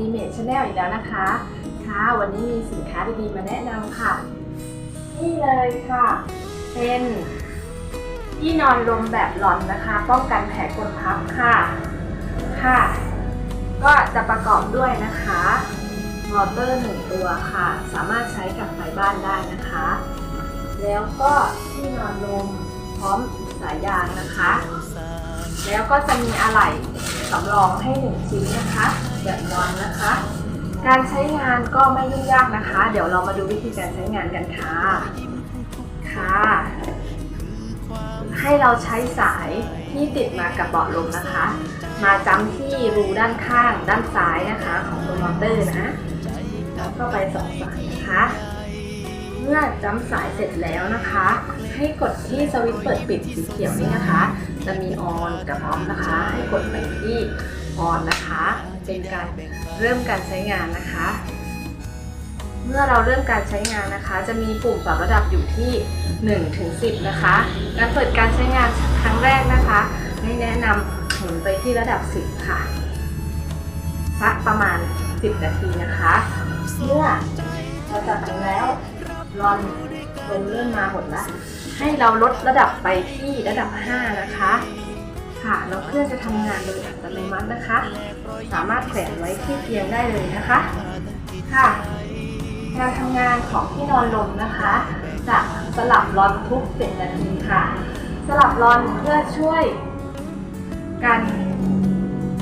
ยีเมชแนลอีกแล้วนะคะ ค่ะ วันนี้มีสินค้าดีๆมาแนะนำค่ะ นี่เลยค่ะ เป็นที่นอนลมแบบหลอนนะคะ ป้องกันแผลกดทับค่ะ ค่ะ ก็จะประกอบด้วยนะคะมอเตอร์หนึ่งตัวค่ะ สามารถใช้กับไฟบ้านได้นะคะ แล้วก็ที่นอนลมพร้อม สายยางนะคะ แล้วก็จะมีอะไหล่สำรองให้หนึ่งชิ้นนะคะ แบบนอนนะคะ การใช้งานก็ไม่ยุ่งยากนะคะ เดี๋ยวเรามาดูวิธีการใช้งานกันค่ะ ค่ะ ให้เราใช้สายที่ติดมากับเบาะลมนะคะ มาจำที่รูด้านข้างด้านซ้ายนะคะ ของตัวมอเตอร์นะแล้วก็ไปสองสายนะคะ เมื่อจำสายเสร็จแล้วนะคะ ให้กดที่สวิตช์เปิดปิดสีเขียวนี่นะคะ จะมีออนกับออฟนะคะ ให้กดไปที่ออนนะคะ เป็นการเริ่มการใช้งานนะคะ เมื่อเราเริ่มการใช้งานนะคะ จะมีปุ่มปรับระดับอยู่ที่1ถึง10 นะคะ การเปิดการใช้งานครั้งแรกนะคะให้แนะนำหมุนไปที่ระดับ 10 ค่ะสักประมาณ 10 นาทีนะคะ เมื่อเราจับถึงแล้ว รอนลมเริ่มมาหมดแล้ว ให้เราลดระดับไปที่ระดับ 5 นะคะ ค่ะแล้วเครื่องจะทำงานโดยอัตโนมัตินะคะ สามารถแขวนไว้ที่เตียงได้เลยนะคะ ค่ะ การทำงานของที่นอนลมนะคะ จะสลับรอนทุก 7 นาทีค่ะ สลับรอนเพื่อช่วยการ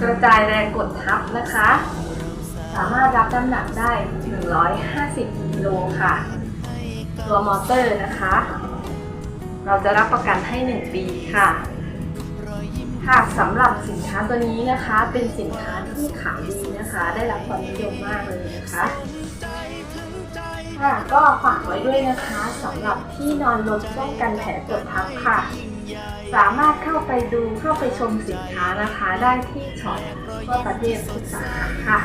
กระจายแรงกดทับนะคะ สามารถรับน้ำหนักได้ 150กิโลค่ะ ตัวมอเตอร์นะคะ เราจะรับประกันให้ 1 ปีค่ะค่ะสำหรับสินค้าตัวนี้นะคะ เป็นสินค้าที่ขายดีนะคะ ได้รับความนิยมมากเลยนะคะค่ะก็ฝากไว้ด้วยนะคะสำหรับที่นอนลมป้องกันแผลกดทับค่ะ สามารถเข้าไปดูเข้าไปชมสินค้านะคะ ได้ที่ช็อปทั่วประเทศทุกสาขาค่ะ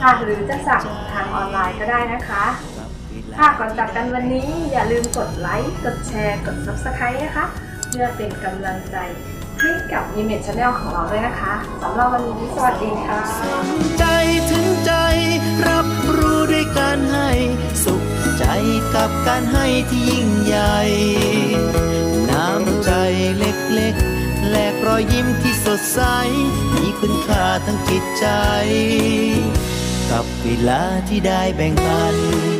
ค่ะ หรือจะสั่งทางออนไลน์ก็ได้นะคะ ค่ะก่อนจากกันวันนี้อย่าลืมกดไลค์กดแชร์กด Subscribe นะคะ เพื่อเป็นกำลังใจให้กับ y ีเม c ช Channel ของเราด้วยนะคะสำหรับวันนี้สวัสดีค่ะใจถึงใจรับรู้ด้วยการให้สุขใจกับการให้ที่ยิ่งใหญ่น้ำใจเล็กๆ แลกรอยยิ้มที่สดใส มีคุณค่าทั้งจิตใจ กับเวลาที่ได้แบ่งปัน